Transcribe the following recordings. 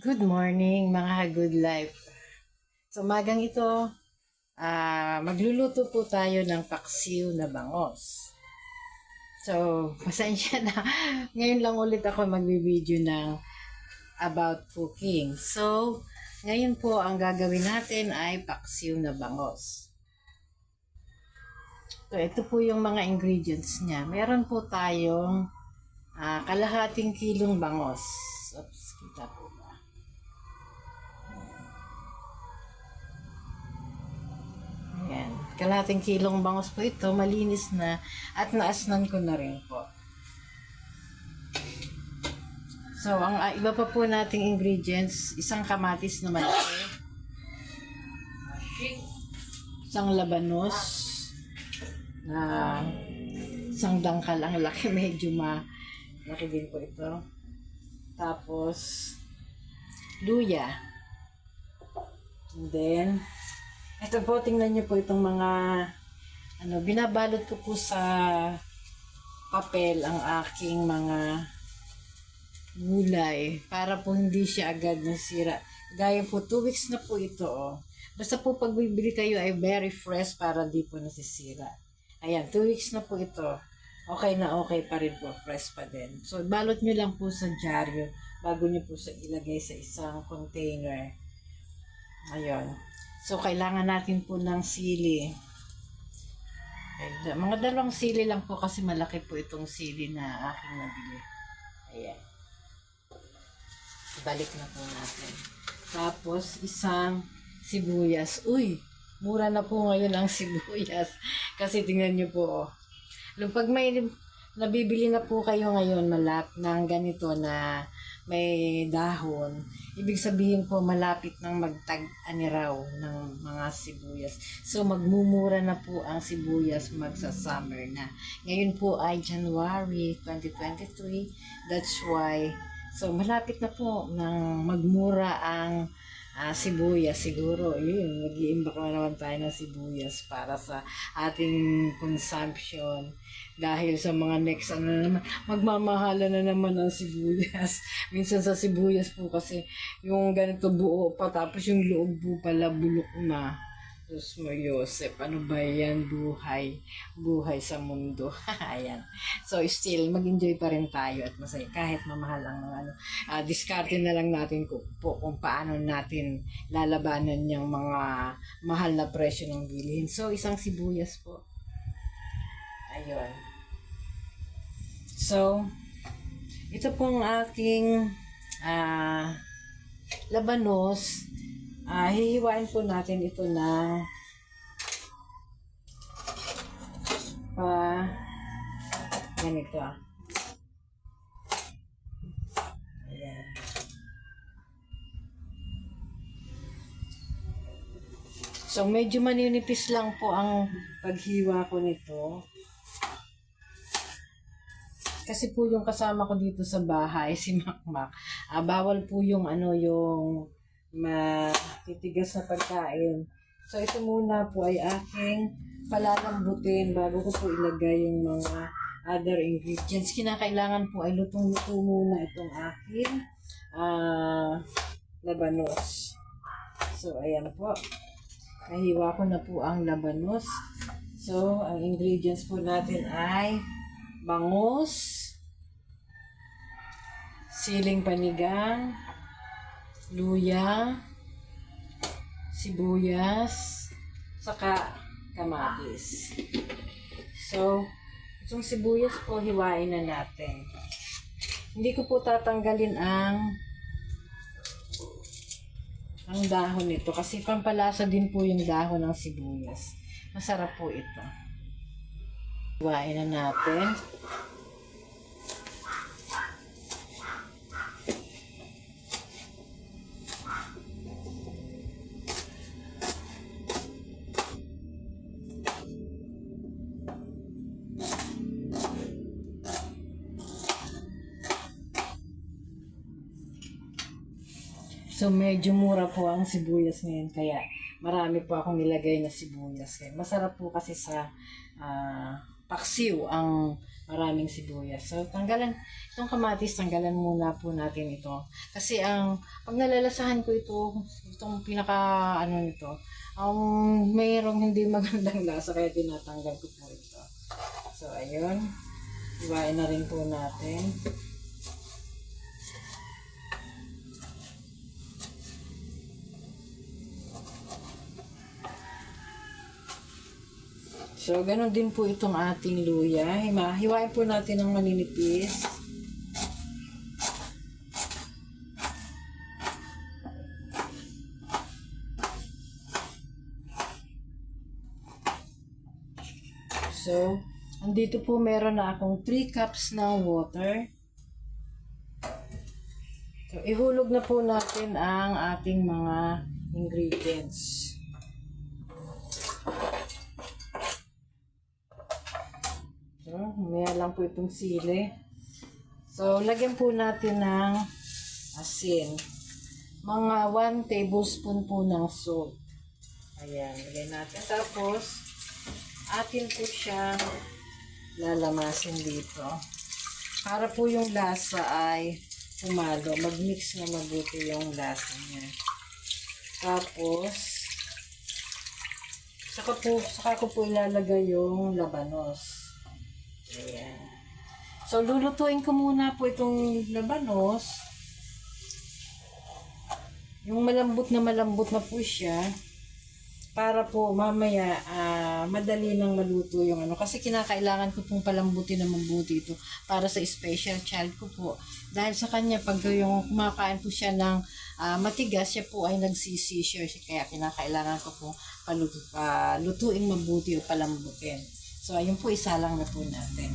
Good morning mga good life. So magang ito, ah magluluto po tayo ng paksiw na bangos. So, pasensya na. Ngayon lang ulit ako magbibideo ng about cooking. So, ngayon po ang gagawin natin ay paksiw na bangos. So, ito po yung mga ingredients niya. Meron po tayong ah, kalahating kilong bangos. Oops, Ayan. Kalahating kilong bangos po ito. Malinis na. At naasnan ko na rin po. So, ang ah, iba pa po nating ingredients, isang kamatis na malaki, isang labanos, na isang dangkal ang laki, medyo ma laki din po ito. Tapos, luya. And then, ito po, tingnan niyo po itong mga, ano, binabalot ko po sa papel ang aking mga gulay para po hindi siya agad nasira. Gaya po, 2 weeks na po ito, oh. Basta po pag bibili kayo ay very fresh para di po nasisira. Ayan, 2 weeks na po ito. Okay na okay pa rin po, fresh pa din. So, balot nyo lang po sa dyaryo bago nyo po sa ilagay sa isang container. Ayun. So, kailangan natin po ng sili. Okay, da- mga dalawang sili lang po kasi malaki po itong sili na aking nabili. Ayan. Balik na po natin. Tapos, isang sibuyas. Uy, mura na po ngayon ang sibuyas. Kasi tingnan nyo po, oh. Pag may nabibili na po kayo ngayon malap ng ganito na may dahon, ibig sabihin po malapit ng magtag-ani raw ng mga sibuyas. So magmumura na po ang sibuyas magsa-summer na. Ngayon po ay January 2023. That's why So malapit na po nang magmura ang ah, sibuyas siguro. Yun, mag-iimbak na naman tayo ng sibuyas para sa ating consumption. Dahil sa mga next ano na naman, magmamahala na naman ang sibuyas. Minsan sa sibuyas po kasi yung ganito buo pa tapos yung loob po pala bulok na. Diyos mo, Yosef, ano ba yan? Buhay. Buhay sa mundo. Ayan. So, still, mag-enjoy pa rin tayo at masaya. Kahit mamahal ang mga ano. Ah, diskarte na lang natin kung, po, kung paano natin lalabanan yung mga mahal na presyo ng bilihin. So, isang sibuyas po. Ayun. So, ito pong aking ah labanos. Ah, hihiwain po natin ito na pa ganito ah. So, medyo maninipis lang po ang paghiwa ko nito. Kasi po yung kasama ko dito sa bahay, si Makmak, ah, bawal po yung ano, yung matitigas na pagkain. So, ito muna po ay aking palalambutin bago ko po ilagay yung mga other ingredients. Kinakailangan po ay lutong-luto muna itong aking ah labanos. So, ayan po. Nahiwa ko na po ang labanos. So, ang ingredients po natin ay bangus, siling panigang, luya, sibuyas, saka kamatis. So, itong sibuyas po, hiwain na natin. Hindi ko po tatanggalin ang ang dahon nito kasi pampalasa din po yung dahon ng sibuyas. Masarap po ito. Hiwain na natin. So medyo mura po ang sibuyas ngayon kaya marami po akong nilagay na sibuyas. Kaya masarap po kasi sa ah, paksiw ang maraming sibuyas. So, tanggalan, itong kamatis, tanggalan muna po natin ito. Kasi ang, pag nalalasahan ko ito, itong pinaka, ano nito, ang mayroong hindi magandang lasa, kaya tinatanggal ko po ito. So, ayun. Iwain na rin po natin. So, ganun din po itong ating luya. Hima- Hiwain po natin ng maninipis. So, andito po meron na akong 3 cups ng water. So, ihulog na po natin ang ating mga ingredients. So, mamaya lang po itong sili. So, lagyan po natin ng asin. Mga 1 tablespoon po ng salt. Ayan, lagyan natin. Tapos, atin po siyang lalamasin dito. Para po yung lasa ay pumalo. Mag-mix na mabuti yung lasa niya. Tapos, saka po, saka ko po ilalagay yung labanos. Ayan. So, lulutuin ko muna po itong labanos. Yung malambot na malambot na po siya. Para po mamaya ah, madali nang maluto yung ano. Kasi kinakailangan ko pong palambutin na mabuti ito para sa special child ko po. Dahil sa kanya, pag yung kumakain po siya ng ah, matigas, siya po ay nagsisisure. Kaya kinakailangan ko po palutuin mabuti o palambutin. So, ayun po, isa lang na po natin.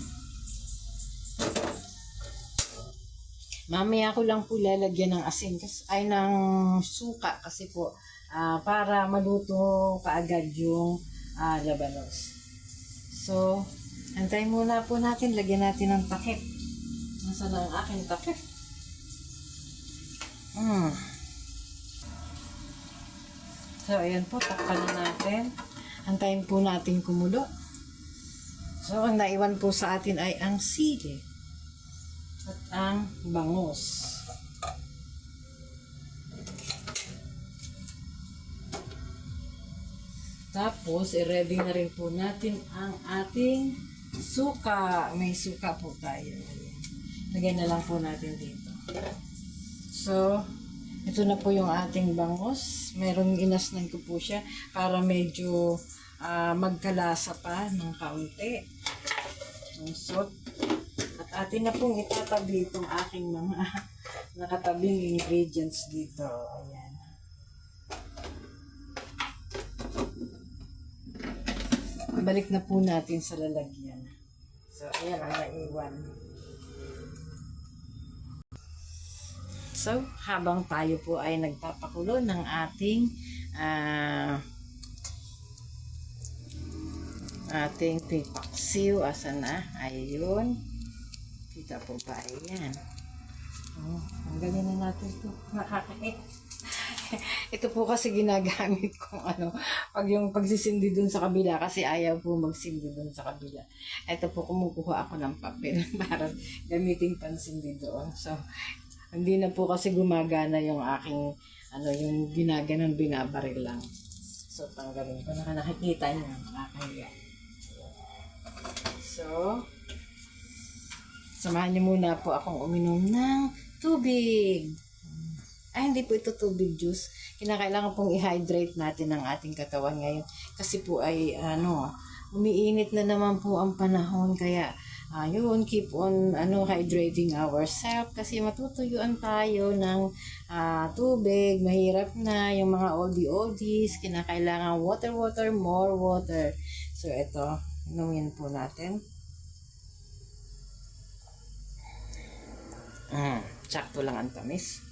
Mamaya ko lang po lalagyan ng asin kasi, ay ng suka kasi po ah, para maluto kaagad yung ah, labanos. So, antayin muna po natin, lagyan natin ng takip. Nasaan na ang aking takip? Hmm. So, ayan po, takpan na natin. Antayin po natin kumulo. So, ang naiwan po sa atin ay ang sili at ang bangus. Tapos, i-ready na rin po natin ang ating suka. May suka po tayo. Lagay na lang po natin dito. So, ito na po yung ating bangus. Meron inasnan ko po siya para medyo ah, magkalasa pa ng kaunti. Ang salt. At atin na pong itatabi itong aking mga nakatabing ingredients dito. Ayan. Balik na po natin sa lalagyan. So, ayan ang naiwan. So, habang tayo po ay nagpapakulo ng ating ah ating pipaksiw. Asa na? Ayun. Kita po ba? Ayan. Oh, ang galing na natin ito. Nakakait. ito po kasi ginagamit kong ano, pag yung pagsisindi dun sa kabila kasi ayaw po magsindi dun sa kabila. Ito po kumukuha ako ng papel para gamitin pansindi doon. So, hindi na po kasi gumagana yung aking ano yung ginaganon binabaril lang. So, tanggalin ko. Naka nakikita niyo. Nakakahiya. So, samahan niyo muna po akong uminom ng tubig. Ay, hindi po ito tubig juice. Kinakailangan pong i-hydrate natin ang ating katawan ngayon. Kasi po ay, ano, umiinit na naman po ang panahon. Kaya, ayun, keep on ano hydrating ourselves kasi matutuyuan tayo ng ah, tubig, mahirap na yung mga oldies, kinakailangan water, water, more water. So, ito, inumin po natin. Mm, sakto lang ang tamis.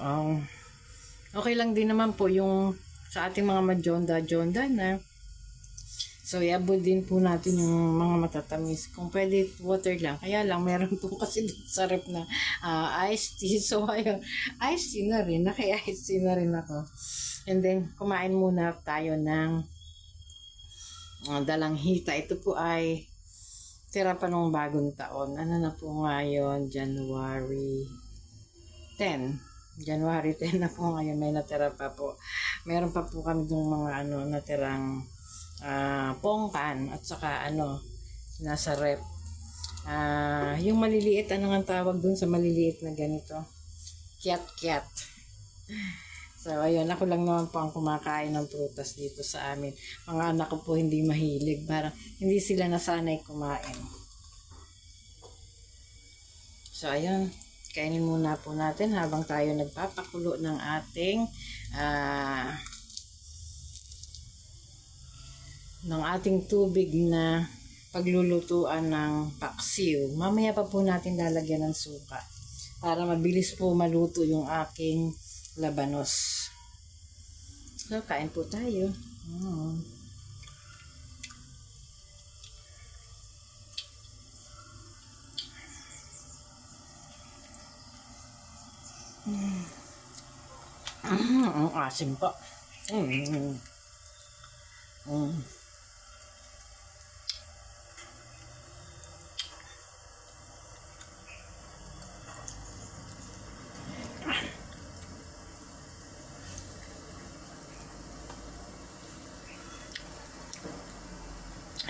Um, okay lang din naman po yung sa ating mga majonda-jonda na So, iabot din po natin yung mga matatamis. Kung pwede, water lang. Kaya lang, meron po kasi dito sa rep na ah, iced tea. So, ayun, iced tea na rin. Naki-iced tea na rin ako. And then, kumain muna tayo ng ang dalang hita. Ito po ay tira pa nung bagong taon. Ano na po ngayon? January 10. January 10 na po ngayon. May natira pa po. Meron pa po kami ng mga ano, natirang ah, pongkan at saka ano, nasa rep. Ah, yung maliliit, ano nga tawag dun sa maliliit na ganito? Kiat-kiat. So, ayun, ako lang naman po ang kumakain ng prutas dito sa amin. Mga anak ko po hindi mahilig. Parang hindi sila nasanay kumain. So, ayun. Kainin muna po natin habang tayo nagpapakulo ng ating ah ng ating tubig na paglulutuan ng paksiw. Mamaya pa po natin lalagyan ng suka para mabilis po maluto yung aking labanos. So, kain po tayo. Mm. Mm, ang asim pa. Mm. Mm.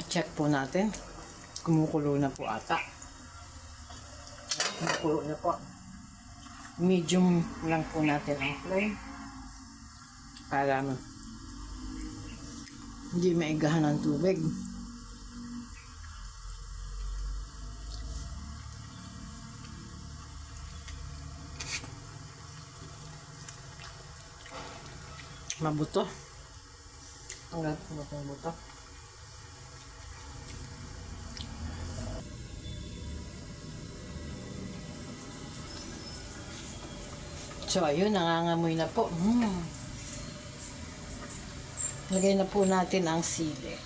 Check po natin. Kumukulo na po ata. Kumukulo na po. Medium lang po natin ang flame. Para ano, hindi maigahan ng tubig. Mabuto. Ang mo itong buto. So, ayun, nangangamoy na po. Mm. Lagay na po natin ang sili.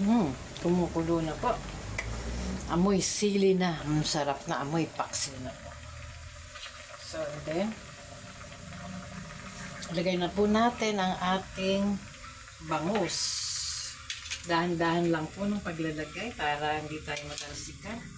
Hmm, kumukulo na po. Amoy sili na. Ang sarap na amoy paksi na. So, and then, lagay na po natin ang ating bangus. Dahan-dahan lang po ng paglalagay para hindi tayo matalsikan.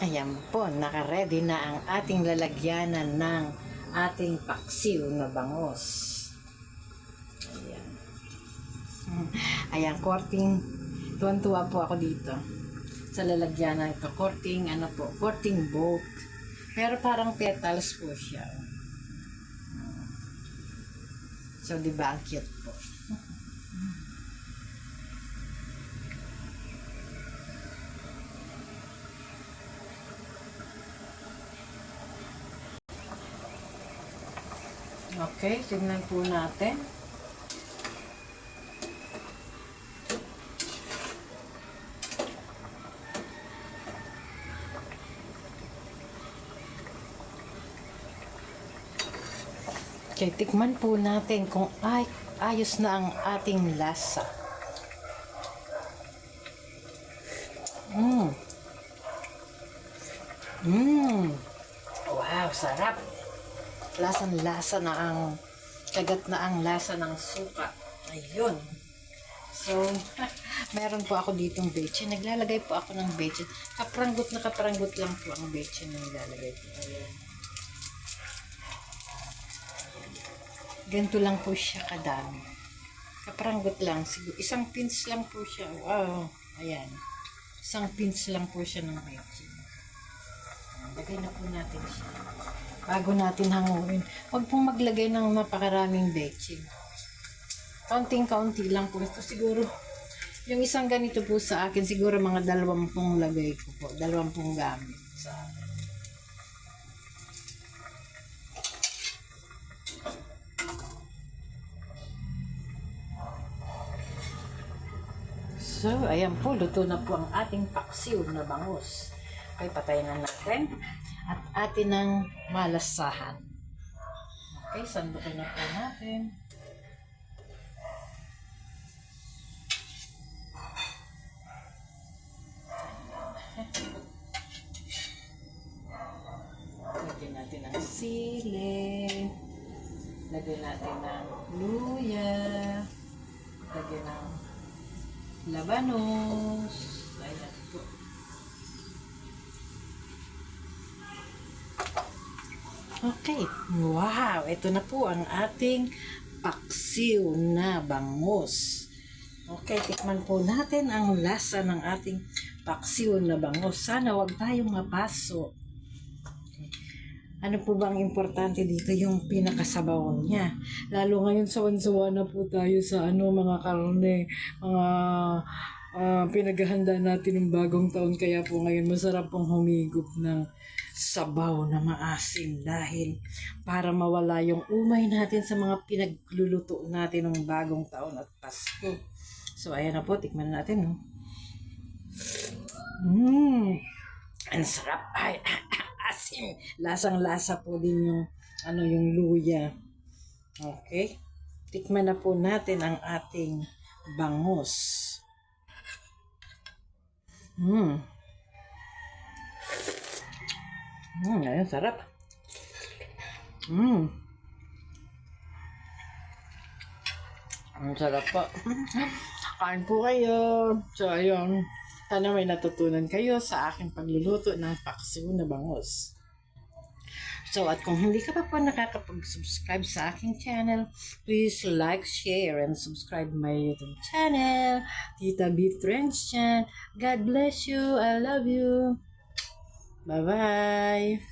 Ayan po, nakaready na ang ating lalagyanan ng ating paksiw na bangos. Ayan. Ayan, korting, tuwan-tuwa po ako dito sa lalagyanan ito. Korting, ano po, korting boat. Pero parang petals po siya. So, di ba, ang cute po. Okay, tignan po natin. Okay, tikman po natin kung ay, ayos na ang ating lasa. Mmm. Mmm. Wow, sarap. Lasang-lasa na ang kagat na ang lasa ng suka. Ayun. So, meron po ako ditong bechin. Naglalagay po ako ng bechin. Kapranggot na kapranggot lang po ang bechin na nilalagay ko. Ayan. Ganito lang po siya kadami. Kapranggot lang. Siguro, isang pins lang po siya. Wow. Ayan. Isang pins lang po siya ng bechin. Lagay na po natin siya. Bago natin hanguin. Huwag pong maglagay ng napakaraming bechin. Kaunting-kaunti lang po ito siguro. Yung isang ganito po sa akin, siguro mga dalawampung lagay ko po. Dalawampung gamit sa So, ayan po, luto na po ang ating paksiw na bangus. Okay, patayin na natin. At atin ng malasahan. Okay, sandukin na po natin. Lagyan natin ng sili. Lagyan natin ng luya. Lagyan ng labanos. Ayan po. Okay. Wow! Ito na po ang ating paksiw na bangus. Okay, tikman po natin ang lasa ng ating paksiw na bangus. Sana wag tayong mapaso. Ano po ba ang importante dito? Yung pinakasabaw niya. Lalo ngayon sawan-sawa na po tayo sa ano mga karne, mga ah, pinaghahanda natin ng bagong taon. Kaya po ngayon masarap pong humigop ng sabaw na maasim dahil para mawala yung umay natin sa mga pinagluluto natin ng bagong taon at Pasko. So ayan na po, tikman natin. No? Mmm, ang sarap. Ay, asim. Lasang-lasa po din yung, ano, yung luya. Okay. Tikman na po natin ang ating bangus. Mmm. Mmm, ayun, sarap. Mmm. Ang sarap po. Kain po kayo. So, ayun. Sana may natutunan kayo sa aking pagluluto ng paksiw na bangus. So, at kung hindi ka pa po nakakapag-subscribe sa aking channel, please like, share, and subscribe my YouTube channel, Tita B Trends Chan. God bless you. I love you. Bye-bye.